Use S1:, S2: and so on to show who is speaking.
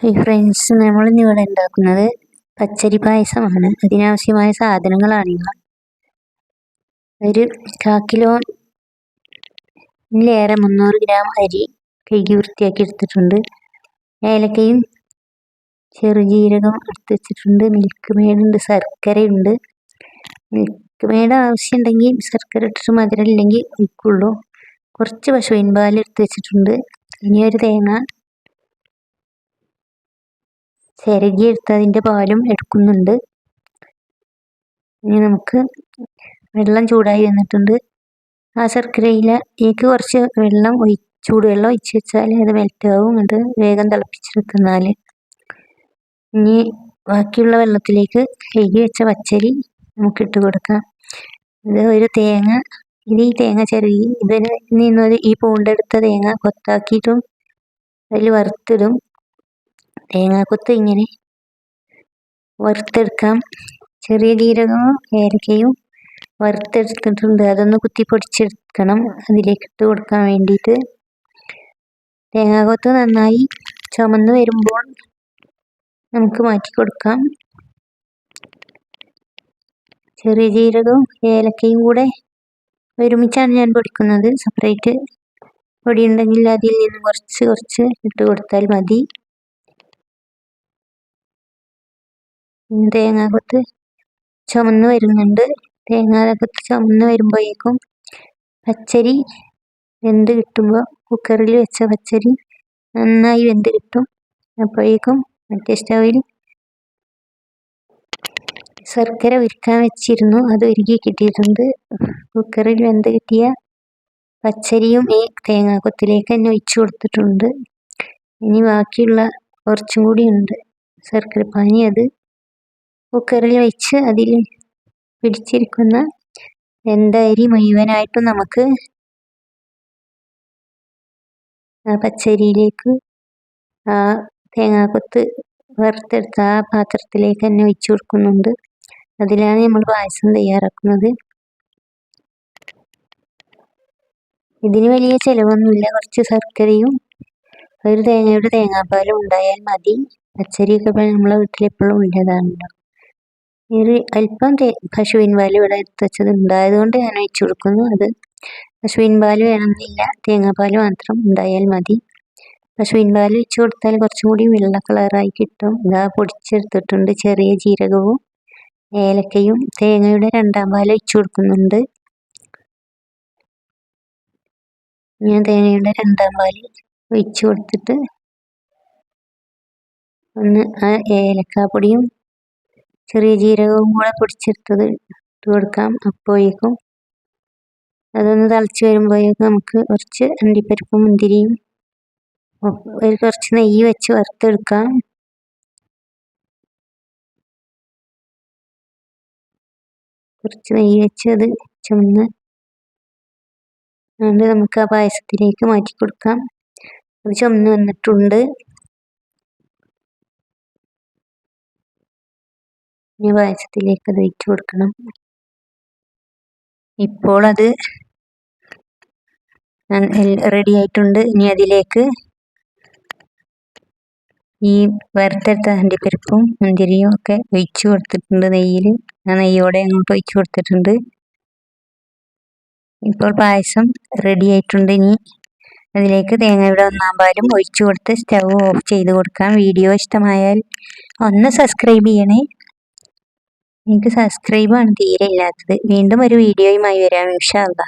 S1: Hi friends നമ്മൾ ഇവിടെ ഉണ്ടാക്കുന്നത് പച്ചരി പായസമാണ്. അതിനാവശ്യമായ സാധനങ്ങളാണ് ഇവ. ഒരു കാ കിലോ ഇതിലേറെ മുന്നൂറ് ഗ്രാം അരി കഴുകി വൃത്തിയാക്കി എടുത്തിട്ടുണ്ട്. ഏലക്കയും ചെറുജീരകം എടുത്ത് വെച്ചിട്ടുണ്ട്. മിൽക്ക് മേടുണ്ട് ശർക്കരയുണ്ട് മിൽക്ക് മേട് ആവശ്യമുണ്ടെങ്കിൽ ശർക്കര ഇട്ടിട്ട് മധുരം ഇല്ലെങ്കിൽ ഒഴിക്കുള്ളൂ. കുറച്ച് പശുവിൻ പാൽ എടുത്ത് വെച്ചിട്ടുണ്ട്. ഇനിയൊരു തേങ്ങ ചിരകിയെടുത്ത് അതിന്റെ പാലും എടുക്കുന്നുണ്ട്. ഇനി നമുക്ക് വെള്ളം ചൂടായി വന്നിട്ടുണ്ട്. ആ ശർക്കരയിലേക്ക് കുറച്ച് വെള്ളം ഒഴി ചൂടുവെള്ളം ഒഴിച്ച് വെച്ചാൽ അത് മെൽറ്റാവും. അത് വേഗം തിളപ്പിച്ചെടുക്കുന്നാൽ ഇനി ബാക്കിയുള്ള വെള്ളത്തിലേക്ക് കഴുകി വെച്ച പച്ചരി നമുക്ക് ഇട്ട് കൊടുക്കാം. ഇത് ഒരു തേങ്ങ ഇത് ഈ തേങ്ങ ചിരകി ഇതിന് നിന്നൊരു ഈ പൂണ്ടെടുത്ത തേങ്ങ കൊത്താക്കിയിട്ടും അതിൽ വറുത്തിടും. തേങ്ങാക്കൊത്ത് ഇങ്ങനെ വറുത്തെടുക്കാം. ചെറിയ ജീരകവും ഏലക്കയും വറുത്തെടുത്തിട്ടുണ്ട്. അതൊന്ന് കുത്തി പൊടിച്ചെടുക്കണം. അതിലേക്ക് ഇട്ട് കൊടുക്കാൻ വേണ്ടിയിട്ട്. തേങ്ങാക്കൊത്ത് നന്നായി ചുമന്ന് വരുമ്പോൾ നമുക്ക് മാറ്റി കൊടുക്കാം. ചെറിയ ജീരകവും ഏലക്കയും കൂടെ ഒരുമിച്ചാണ് ഞാൻ പൊടിക്കുന്നത്. സെപ്പറേറ്റ് പൊടി ഉണ്ടെങ്കിൽ അതിൽ നിന്ന് കുറച്ച് കുറച്ച് ഇട്ട് കൊടുത്താൽ മതി. തേങ്ങാക്കൊത്ത് ചുമന്ന് വരുന്നുണ്ട്. തേങ്ങാക്കൊത്ത് ചുമന്ന് വരുമ്പോഴേക്കും പച്ചരി വെന്ത് കിട്ടുമ്പോൾ കുക്കറിൽ വെച്ച പച്ചരി നന്നായി വെന്ത് കിട്ടും. അപ്പോഴേക്കും മറ്റേ സ്റ്റൗവിൽ ശർക്കര ഉരുക്കാൻ വെച്ചിരുന്നു. അത് ഉരുക്കി കിട്ടിയിട്ടുണ്ട്. കുക്കറിൽ വെന്ത് കിട്ടിയ പച്ചരിയും ഈ തേങ്ങാക്കൊത്തിലേക്ക് തന്നെ ഒഴിച്ചു കൊടുത്തിട്ടുണ്ട്. ഇനി ബാക്കിയുള്ള കുറച്ചും കൂടി ഉണ്ട്. ശർക്കര പാനി അത് കുക്കറിൽ വെച്ച് അതിൽ പിടിച്ചിരിക്കുന്ന വെന്ത അരി മുഴുവനായിട്ടും നമുക്ക് ആ പച്ചരിയിലേക്ക് ആ തേങ്ങാക്കൊത്ത് വറുത്തെടുത്ത ആ പാത്രത്തിലേക്ക് തന്നെ വെച്ച് കൊടുക്കുന്നുണ്ട്. അതിലാണ് നമ്മൾ പായസം തയ്യാറാക്കുന്നത്. ഇതിന് വലിയ ചിലവൊന്നുമില്ല. കുറച്ച് ശർക്കരയും ഒരു തേങ്ങയുടെ തേങ്ങാപ്പാലും ഉണ്ടായാൽ മതി. പച്ചരിയൊക്കെ നമ്മളെ വീട്ടിലെപ്പോഴും ഉള്ളതാണല്ലോ. ഒരു അല്പം പശുവിൻ പാൽ ഇവിടെ എടുത്ത് ഉണ്ടായതുകൊണ്ട് ഞാൻ ഒഴിച്ചു കൊടുക്കുന്നു. അത് പശുവിൻ പാൽ വേണമെന്നില്ല. തേങ്ങാപ്പാൽ മാത്രം ഉണ്ടായാൽ മതി. പശുവിൻ പാൽ ഒഴിച്ച് കൊടുത്താൽ കുറച്ചും കൂടി വെള്ള കളറായി കിട്ടും. ഇതാ പൊടിച്ചെടുത്തിട്ടുണ്ട് ചെറിയ ജീരകവും ഏലക്കയും തേങ്ങയുടെ രണ്ടാം പാൽ ഒഴിച്ചു കൊടുക്കുന്നുണ്ട്. ഞാൻ തേങ്ങയുടെ രണ്ടാം പാൽ ഒഴിച്ചു കൊടുത്തിട്ട് ഒന്ന് ആ ഏലക്കാപ്പൊടിയും ചെറിയ ജീരകവും കൂടെ പൊടിച്ചെടുത്തത് ഇട്ട് കൊടുക്കാം. അപ്പോഴേക്കും അതൊന്ന് തിളച്ച് വരുമ്പോഴേക്കും നമുക്ക് കുറച്ച് അണ്ടിപ്പരിപ്പും മുന്തിരിയും ഒരു കുറച്ച് നെയ്യ് വെച്ച് വറുത്തെടുക്കാം. കുറച്ച് നെയ്യ് വെച്ച് അത് ചുമന്ന് അതുകൊണ്ട് നമുക്ക് ആ പായസത്തിലേക്ക് മാറ്റി കൊടുക്കാം അത് ചുമന്ന് വന്നിട്ടുണ്ട്. ഇനി പായസത്തിലേക്ക് അത് ഒഴിച്ചു കൊടുക്കണം. ഇപ്പോൾ അത് റെഡി ആയിട്ടുണ്ട്. ഇനി അതിലേക്ക് ഈ വറുത്തെടുത്ത അണ്ടിപ്പരിപ്പും മുന്തിരിയും ഒക്കെ ഒഴിച്ചു കൊടുത്തിട്ടുണ്ട് നെയ്യിൽ ആ നെയ്യോടെ അങ്ങോട്ട് ഒഴിച്ചു കൊടുത്തിട്ടുണ്ട്. ഇപ്പോൾ പായസം റെഡി ആയിട്ടുണ്ട്. ഇനി അതിലേക്ക് തേങ്ങയുടെ ഒന്നാം പാലും ഒഴിച്ചു കൊടുത്ത് സ്റ്റവ് ഓഫ് ചെയ്ത് കൊടുക്കാം. വീഡിയോ ഇഷ്ടമായാൽ ഒന്ന് സബ്സ്ക്രൈബ് ചെയ്യണേ. എനിക്ക് സബ്സ്ക്രൈബാണ് തീരെ ഇല്ലാത്തത്. വീണ്ടും ഒരു വീഡിയോയുമായി വരാം. ഇൻഷാ അള്ളാ.